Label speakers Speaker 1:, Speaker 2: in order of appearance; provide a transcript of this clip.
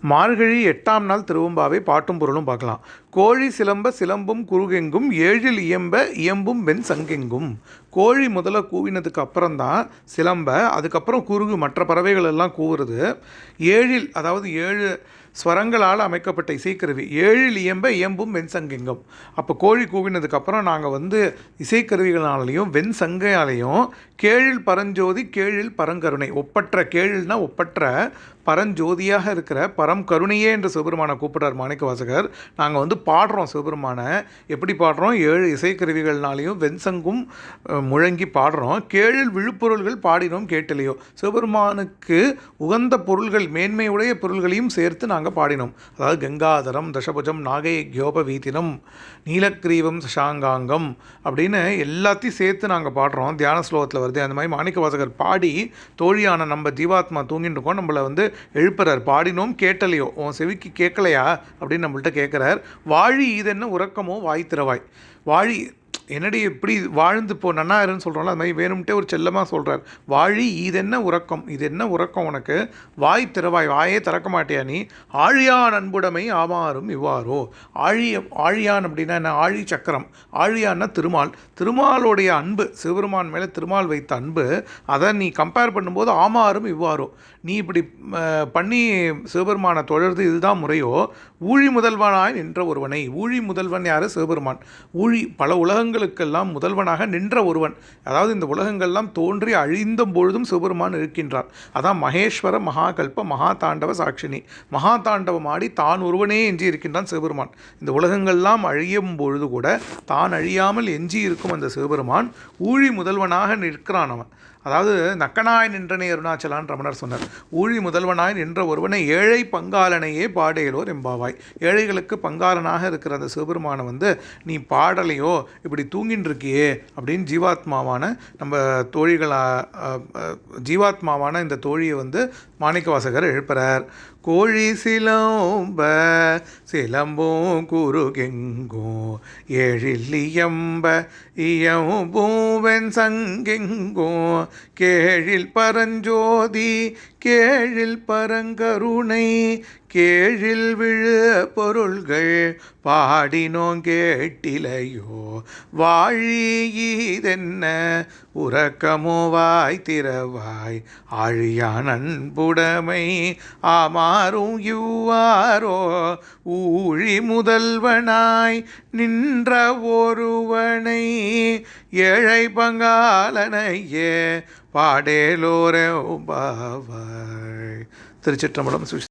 Speaker 1: மார்கழி எட்டாம் நாள் திருவம்பாவை பாட்டும் பொருளும் பார்க்கலாம். கோழி சிலம்ப சிலம்பும் குறுகெங்கும் ஏழில் இயம்ப இயம்பும் வெண் சங்கெங்கும். கோழி முதல்ல கூவினதுக்கு அப்புறம்தான் சிலம்ப அதுக்கப்புறம் குருகு மற்ற பறவைகள் எல்லாம் கூவுறது. ஏழில் அதாவது ஏழு ஸ்வரங்களால் அமைக்கப்பட்ட இசைக்கருவி. ஏழில் இயம்ப இயம்பும் வெண்சங்கெங்கும். அப்போ கோழி கூவினதுக்கப்புறம் நாங்கள் வந்து இசைக்கருவிகளாலையும் வெண்சங்கையாலையும் கேழில் பரஞ்சோதி கேழில் பரங்கருணை. ஒப்பற்ற கேழில்னா ஒப்பற்ற பரஞ்சோதியாக இருக்கிற பரம் கருணையே என்று சிவபெருமானை கூப்பிடுறார் மாணிக்க வாசகர் நாங்கள் வந்து பாடுறோம் சிவபெருமானை. எப்படி பாடுறோம்? ஏழு இசைக்கருவிகள்னாலையும் வெண்சங்கும் முழங்கி பாடுறோம். கேழில் விழுப்பொருள்கள் பாடினோம் கேட்டலையோ. சிவபெருமானுக்கு உகந்த பொருள்கள் மேன்மையுடைய பொருள்களையும் சேர்த்து நாங்கள் பாடினோம். அதாவது கங்காதரம் தசபுஜம் நாகை கியோப நீலக்ரீவம் சசாங்காங்கம் அப்படின்னு எல்லாத்தையும் சேர்த்து நாங்கள் பாடுறோம். தியான ஸ்லோகத்தில் வருது. அந்த மாதிரி மாணிக்க வாசகர் பாடி தோழியான நம்ம ஜீவாத்மா தூங்கிட்டு இருக்கோம். நம்மளை வந்து எழுப்புறார். பாடினோம் கேட்டலையோ உன் செவிக்கு கேட்கலையா? அப்படின்னு நம்மள்ட்ட கேட்குறார் வாழி இதென்ன உறக்கமோ வாய் திறவாய். வாழி என்னடி எப்படி வாழ்ந்து போ நன்னாருன்னு சொல்கிறோம்ல அது மாதிரி வேணும்ட்டே ஒரு செல்லமாக சொல்கிறார் வாழி இது என்ன உறக்கம்? இது என்ன உறக்கம் உனக்கு? வாய் திறவாய் வாயே திறக்க மாட்டியா நீ? ஆழியான் அன்புடைமை ஆமாறும் இவ்வாறோ? ஆழிய ஆழியான் அப்படின்னா என்ன? ஆழி சக்கரம். ஆழியான்னா திருமால். திருமாலுடைய அன்பு சிவபெருமான் மேலே திருமால் வைத்த அன்பு அதை நீ கம்பேர் பண்ணும்போது ஆமாறும் இவ்வாறோ? நீ இப்படி பண்ணி சிவபெருமானை தொடர்ந்து இதுதான் முறையோ? ஊழி முதல்வனாய் நின்ற ஒருவனை. ஊழி முதல்வன் யார்? சிவபெருமான். ஊழி பல உலகங்களுக்கெல்லாம் முதல்வனாக நின்ற ஒருவன். அதாவது இந்த உலகங்கள்லாம் தோன்றி அழிந்த பொழுதும் சிவபெருமான் இருக்கின்றார். அதான் மகேஸ்வர மகாகல்ப மகா தாண்டவ சாட்சினி. மகா தாண்டவம் ஆடி தான் ஒருவனே எஞ்சி இருக்கின்றான் சிவபெருமான். இந்த உலகங்கள்லாம் அழியும் பொழுது கூட தான் அழியாமல் எஞ்சி இருக்கும் அந்த சிவபெருமான் ஊழி முதல்வனாக நிற்கிறான் அவன். அதாவது நக்கனாய் நின்றனே அருணாச்சலான் ரமணர் சொன்னார். ஊழி முதல்வனாய் நின்ற ஒருவனை ஏழை பங்காளனையே பாடையலோர் எம்பாவாய் ஏழைகளுக்கு பங்காளனாக இருக்கிற அந்த சிவபெருமானை வந்து நீ பாடலையோ இப்படி தூங்கின்னு இருக்கியே அப்படின்னு ஜீவாத்மாவான நம்ம தோழிகளா ஜீவாத்மாவான இந்த தோழியை வந்து மாணிக்கவாசகர் எழுப்புறார். கோழி சிலம்ப சிலம்பும் குறுகெங்கும் ஏழில் இயம்ப இயம்பூவன் சங்கெங்கும் கேழில் பரஞ்சோதி கேழில் பரங்கருணை கேழில் விழு பொருள்கள் பாடினோங்கேட்டிலையோ வாழியிதென்ன? உறக்கமோ வாய் திறவாய். ஆழியான் அன்புடைமை ஆமாறும் யுவாரோ ஊழி முதல்வனாய் நின்ற ஒருவனை ஏழை பங்காளனையே பாடேலோரே பாவாய். திருச்சிற்றம்பலம் சுவி